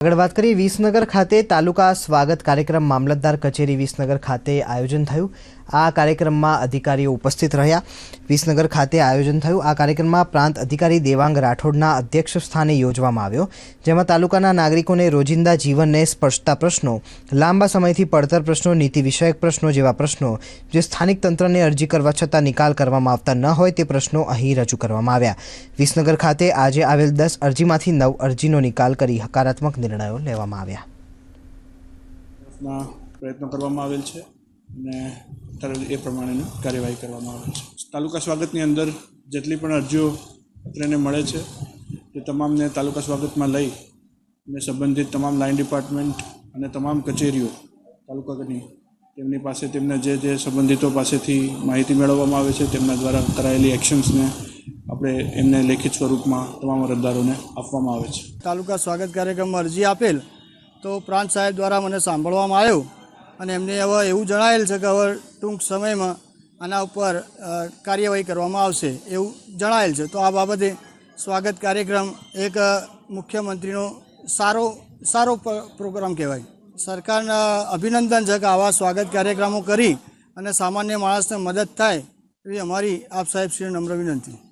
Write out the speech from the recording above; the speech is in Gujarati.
આગળ વાત કરીએ વિસનગર ખાતે તાલુકા સ્વાગત કાર્યક્રમ મામલતદાર કચેરી વિસનગર ખાતે આયોજન થયું. આ કાર્યક્રમમાં અધિકારીઓ ઉપસ્થિત રહ્યા. વિસનગર ખાતે આયોજન થયું. આ કાર્યક્રમમાં પ્રાંત અધિકારી દેવાંગ રાઠોડના અધ્યક્ષ સ્થાને યોજવામાં આવ્યો. જેમાં તાલુકાના નાગરિકોને રોજિંદા જીવનને સ્પર્શતા પ્રશ્નો, લાંબા સમયથી પડતર પ્રશ્નો, નીતિ વિષયક પ્રશ્નો જેવા પ્રશ્નો, જે સ્થાનિક તંત્રને અરજી કરવા છતાં નિકાલ કરવામાં આવતા ન હોય તે પ્રશ્નો અહીં રજૂ કરવામાં આવ્યા. વિસનગર ખાતે આજે આવેલ દસ અરજીમાંથી નવ અરજીનો નિકાલ કરી હકારાત્મક નિર્ણયો લેવામાં આવ્યા. પ્રયત્નો કરવામાં આવેલ છે અને એ પ્રમાણેની કાર્યવાહી કરવામાં આવે છે. તાલુકા સ્વાગતની અંદર જેટલી પણ અરજીઓ અત્રેને મળે છે તે તમામને તાલુકા સ્વાગતમાં લઈ અને સંબંધિત તમામ લાઇન ડિપાર્ટમેન્ટ અને તમામ કચેરીઓ તાલુકાની તેમની પાસે તેમના જે જે સંબંધિતો પાસેથી માહિતી મેળવવામાં આવે છે, તેમના દ્વારા કરાયેલી એક્શન્સને આપણે એમને લેખિત સ્વરૂપમાં તમામ અરજદારોને આપવામાં આવે છે. તાલુકા સ્વાગત કાર્યક્રમમાં અરજી આપેલ તો પ્રાંત સાહેબ દ્વારા મને સાંભળવામાં આવ્યું અને એમને હવે એવું જણાવેલ છે કે હવે ટૂંક સમયમાં આના ઉપર કાર્યવાહી કરવામાં આવશે એવું જણાવેલ છે. તો આ બાબતે સ્વાગત કાર્યક્રમ એક મુખ્યમંત્રીનો સારો સારો પ્રોગ્રામ કહેવાય. સરકારના અભિનંદન છે કે આવા સ્વાગત કાર્યક્રમો કરી અને સામાન્ય માણસને મદદ થાય એવી અમારી આપ સાહેબ શ્રી નમ્ર વિનંતી.